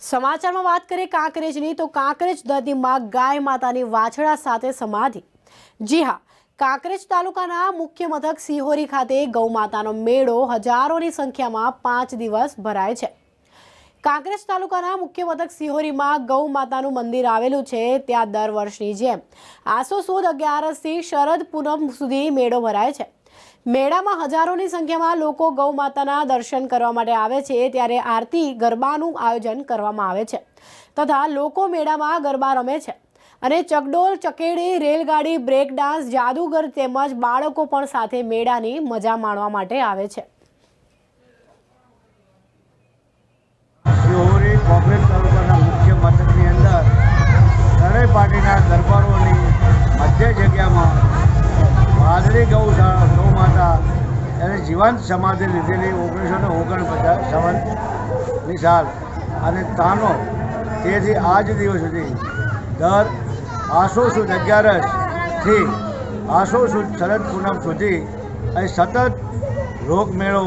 સમાચારમાં વાત કરીએ કાંકરેજની, તો કાંકરેજ નદીમાં ગાય માતાની વાછડા સાથે સમાધિ. જી હા, કાંકરેજ તાલુકાના મુખ્ય મથક સિહોરી ખાતે ગૌ માતાનો મેળો હજારોની સંખ્યામાં પાંચ દિવસ ભરાય છે. કાંકરેજ તાલુકાના મુખ્ય મથક સિહોરીમાં ગૌ માતાનું મંદિર આવેલું છે ત્યાં દર વર્ષની જેમ આસો સુદ અગિયારસથી શરદ પૂનમ સુધી મેળો ભરાય છે. મેળામાં હજારોની સંખ્યામાં લોકો ગૌ માતાના દર્શન કરવા માટે આવે છે ત્યારે આરતી ગરબાનું આયોજન કરવામાં આવે છે તથા લોકો મેળામાં ગરબા રમે છે અને ચકડોલ, ચકેડી, રેલગાડી બ્રેક ડાન્સ જાદુગર તેમજ બાળકો પણ સાથે મેળાની મજા માણવા માટે આવે છે. કોંગ્રેસ તાલુકાના મુખ્ય મથકની અંદર ત્રણેય પાર્ટીના દરબારોની મધ્ય જગ્યામાં વાદળી ગૌશાળા ગૌ માતા એને જીવંત સમાધિ લીધેલી ઓગણીસો ને ઓગણપચાસ સવનની સાલ. અને તાનો તેથી આજ દિવસ સુધી દર આસો સુદ અગિયારસથી આસો સુદ શરદ પૂનમ સુધી અહીં સતત રોગમેળો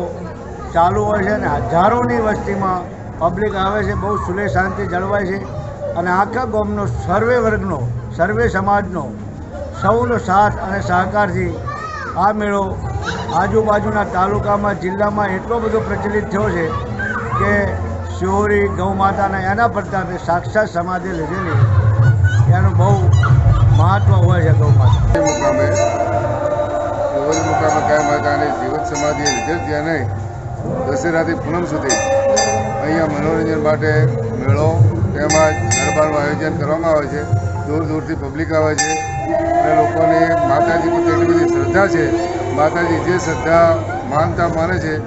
ચાલુ હોય છે અને હજારોની વસ્તીમાં પબ્લિક આવે છે, બહુ સુલે શાંતિ જળવાય છે. અને આખા ગામનો સર્વે વર્ગનો, સર્વે સમાજનો સૌનો સાથ અને સહકારથી આ મેળો આજુબાજુના તાલુકામાં, જિલ્લામાં એટલો બધો પ્રચલિત થયો છે કે શિહોરી, ગૌમાતાના એના પ્રતાપે સાક્ષાત સમાધિ લીધેલી એનું બહુ મહત્ત્વ હોય છે ગૌમાતા. મુકામે મુકામે ગાય જીવત સમાધિ લીધેલ ત્યાં નહીં. દશેરાથી પૂનમ સુધી અહીંયા મનોરંજન માટે મેળો તેમજ દરબારનું આયોજન કરવામાં આવે છે. દૂર દૂરથી પબ્લિક આવે છે. અને લોકોને માતાજી પ્રત્યે એટલી બધી શ્રદ્ધા છે. માતાજી જે શ્રદ્ધા માનતા માને છે,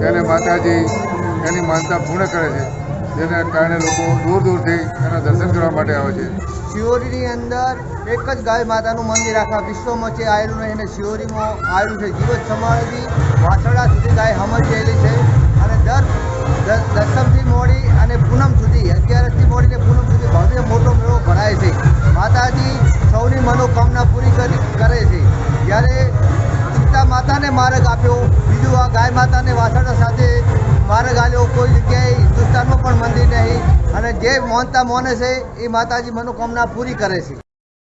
તેને માતાજી એની માનતા પૂર્ણ કરે છે. જેના કારણે લોકો દૂર દૂરથી એના દર્શન કરવા માટે આવે છે. શિવરીની અંદર એક જ ગાય માતાનું મંદિર આખા વિશ્વમાં છે. આવેલું એને શિવરીમાં આવેલું છે. જીવત સમાધિ વાછરડા સુધી ગાય સમજેલી માર્ગ આપ્યો. બીજું આ ગાય માતાને વાછરડા સાથે માર્ગ આવ્યો કોઈ જગ્યાએ હિન્દુસ્તાનમાં પણ મંદિર નહીં. અને જે મોનતા મોને છે, એ માતાજી મનોકામના પૂરી કરે છે.